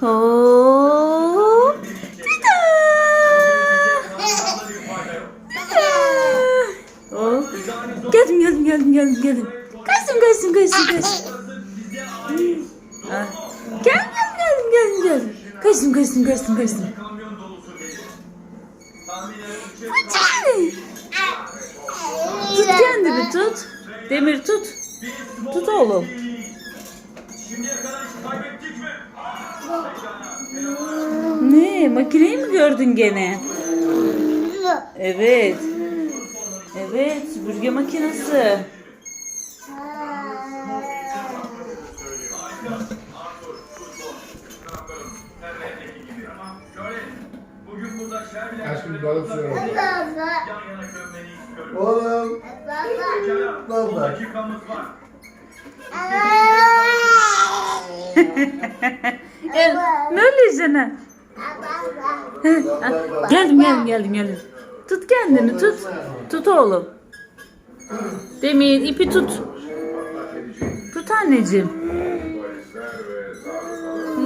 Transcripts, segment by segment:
Hop. Tada. Tada. Hop. Geldim geldim geldim geldim geldim. Kaçtım kaçtım kaçtım kaçtım. Ah. Geldim geldim geldim geldim. Kaçtım kaçtım kaçtım kaçtım. Fıçı. Tut kendini tut. Demir tut. Tut oğlum. Ne? Makineyi mi gördün gene? Evet. Evet, süpürge makinesi. Bugün burada Şerbilen Aşkım balık istiyorum. Oğlum. Pekala, Baba. Var. Gel. Ne? Ah, geldim geldim geldim geldim. Tut kendini tut. Tut oğlum. Demir ipi tut. Tut anneciğim.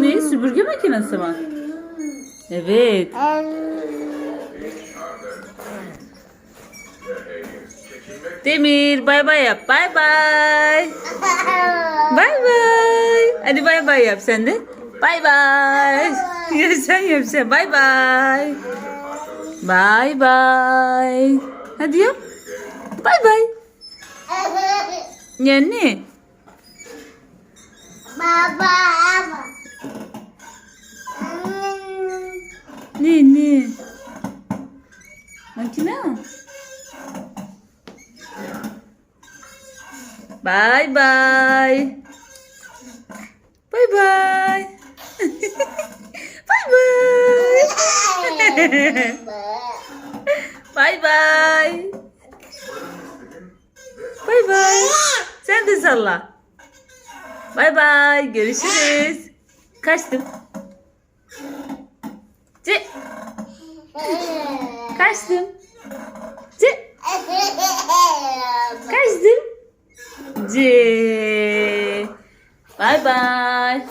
Ne süpürge makinesi mi? Evet. Demir bay bay yap. Bay bay. Bay bay. Hadi bay bay yap sen de. Bay bay. Ya sen yap sen. Bay bay. Bay bay. Hadi yap. Bay bay. Ya ne? Baba. Ne ne? Makine mi? Bay bay. Bay bay. bay bay. Bay bay. Bay bay. Sen de salla. Bay bay. Görüşürüz. Kaçtım. Cık. Kaçtım. Cık. Kaçtım. C. Bye bye.